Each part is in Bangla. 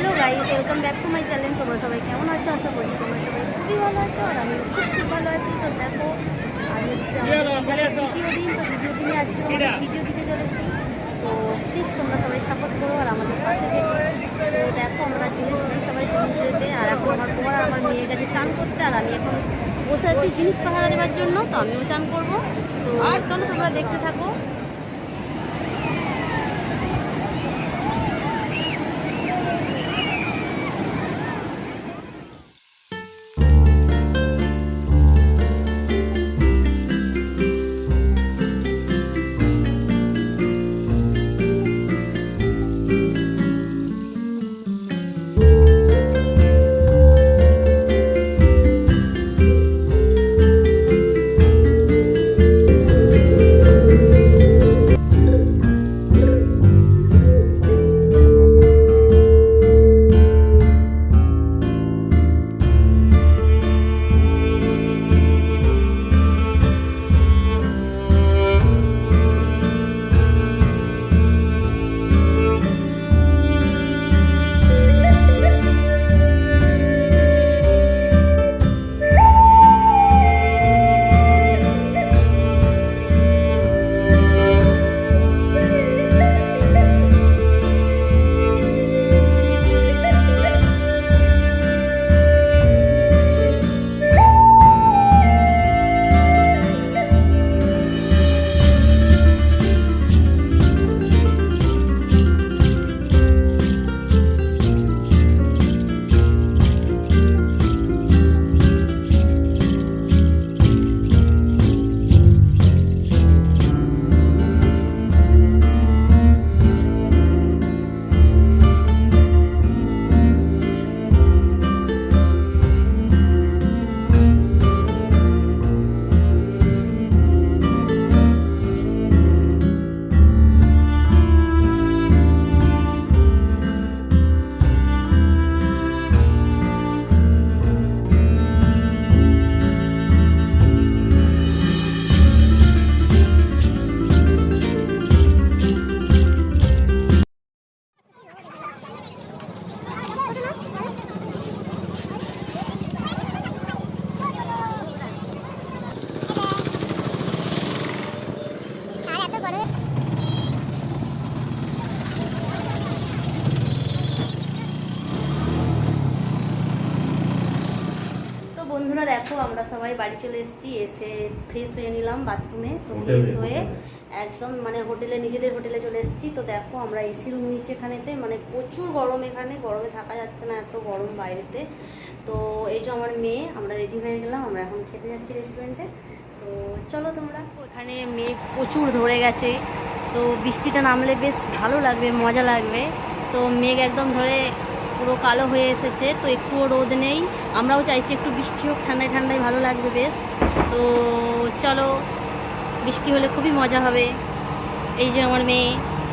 Hello guys welcome back to my channel. তোমরা সবাই কেমন আছো? আশা করি তোমরা সবাই খুবই ভালো আছো আর আমি খুব ভালো আছি। তো দেখো হচ্ছে দ্বিতীয় দিন তো দ্বিতীয় দিনে আজকে আমাদের ভিডিও দিতে চলেছি। তো প্লিজ তোমরা সবাই সাপোর্ট করো আর আমাদের পাশে থেকো। তো দেখো আমরা চলে এসেছি সবাই সমুদ্রেতে আর এখন আমার পর আমার মেয়ের কাছে চান করতে আর আমি এখন বসে আছি জিনিস পাহারা দেওয়ার জন্য তো আমিও চান করব। তো চলো তোমরা দেখতে থাকো। বন্ধুরা দেখো আমরা সবাই বাড়ি চলে এসেছি এসে ফ্রেশ হয়ে নিলাম বাথরুমে তো ফ্রেশ হয়ে একদম মানে হোটেলে নিজেদের হোটেলে চলে এসেছি। তো দেখো আমরা এসি রুম নিচে এখানেতে মানে প্রচুর গরম এখানে গরমে থাকা যাচ্ছে না এত গরম বাইরেতে। তো এই যে আমার মেয়ে আমরা রেডি হয়ে গেলাম আমরা এখন খেতে যাচ্ছি রেস্টুরেন্টে তো চলো তোমরা। এখানে মেঘ প্রচুর ধরে গেছে তো বৃষ্টিটা নামলে বেশ ভালো লাগবে মজা লাগবে। তো মেঘ একদম ধরে পুরো কালো হয়ে এসেছে, তো একটুও রোদ নেই। আমরাও চাইছি একটু বৃষ্টি হোক, ঠান্ডায় ঠান্ডায় ভালো লাগবে বেশ। তো চলো, বৃষ্টি হলে খুবই মজা হবে। এই যে আমার মেয়ে,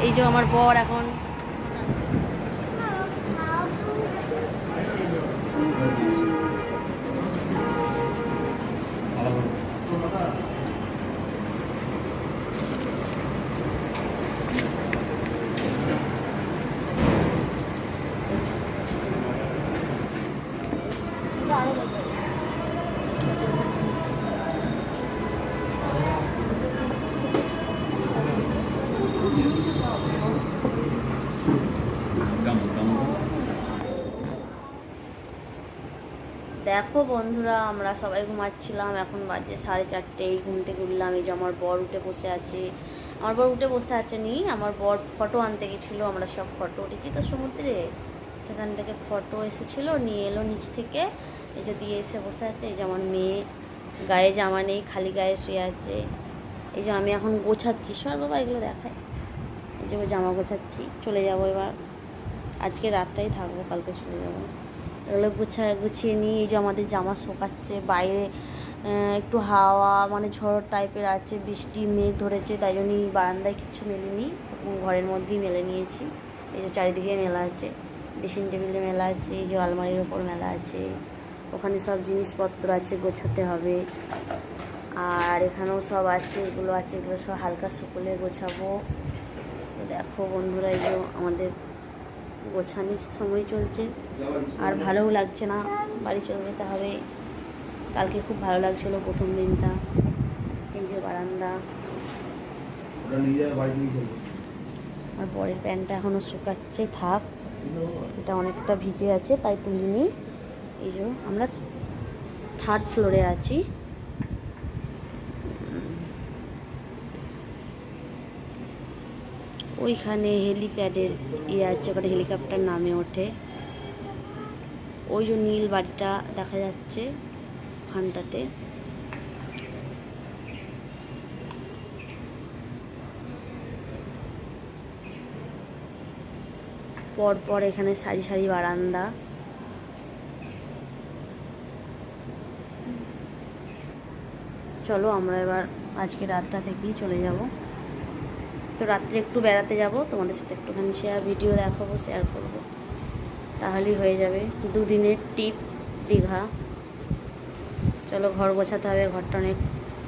এই যে আমার বর এখন। দেখো বন্ধুরা, আমরা সবাই ঘুমাচ্ছিলাম, এখন বাজে সাড়ে চারটে ঘুম থেকে উঠলাম, এই যে আমার বর উঠে বসে আছে। আমার বর উঠে বসে আছে নি, আমার বর ফটো আনতে গেছিল, আমরা সব ফটো উঠেছি তো সমুদ্রে। সেখান থেকে ফটো এসেছিল, নিয়ে এলো নিচ থেকে। এই যে দিয়ে এসে বসে আছে, এই যে আমার মেয়ে, গায়ে জামা নেই, খালি গায়ে শুয়ে আছে। এই যে আমি এখন গোছাচ্ছি সর বাবা এগুলো দেখায় এই যে জামা গোছাচ্ছি, চলে যাব এবার। আজকে রাতটাই থাকব, কালকে চলে যাব। এগুলো গুছা, গুছিয়ে নিয়ে এই যে আমাদের জামা শোকাচ্ছে, বাইরে একটু হাওয়া মানে ঝড় টাইপের আছে, বৃষ্টি, মেঘ ধরেছে, তাই জন্যই বারান্দায় কিচ্ছু মেলিনি ঘরের মধ্যেই মেলে নিয়েছি। এই যে চারিদিকে মেলা আছে ড্রেসিং টেবিলে মেলা আছে, এই যে আলমারির ওপর মেলা আছে, ওখানে সব জিনিসপত্র আছে, গোছাতে হবে। আর এখানেও সব আছে, এগুলো আছে, এগুলো সব হালকা শুকলে গোছাবো। দেখো বন্ধুরা, এই যে আমাদের গোছানির সময় চলছে। আর ভালোও লাগছে না বাড়ি চলে যেতে হবে। কালকে খুব ভালো লাগছিল প্রথম দিনটা। এই যে বারান্দা। আর পরের প্যান্টটা এখনও শুকাচ্ছে থাক। এটা অনেকটা ভিজে আছে তাই তুলিনি। এই যে আমরা থার্ড ফ্লোরে আছি। ওইখানে হেলিপ্যাডের ইয়ে আছে, ওখানে হেলিকপ্টার নামে ওঠে। ওই যে নীল বাড়িটা দেখা যাচ্ছে ওখানটাতে। পর পর এখানে সারি সারি বারান্দা। চলো আমরা এবার আজকে রাতটা থেকেই চলে যাব। তো রাত্রে একটু বেড়াতে যাব, তোমাদের সাথে একটুখানি শেয়ার ভিডিও দেখাবো শেয়ার করব। তাহলেই হয়ে যাবে দুদিনের টিপ দীঘা। চলো ঘর গোছাতে হবে, ঘরটা অনেক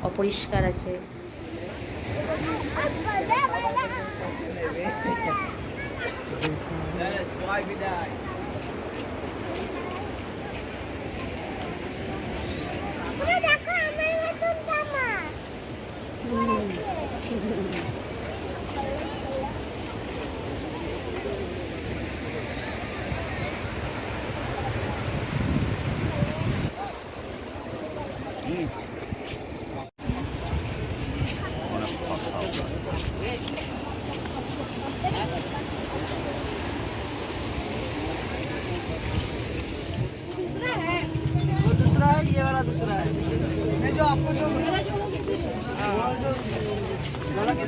অপরিষ্কার আছে। দেখো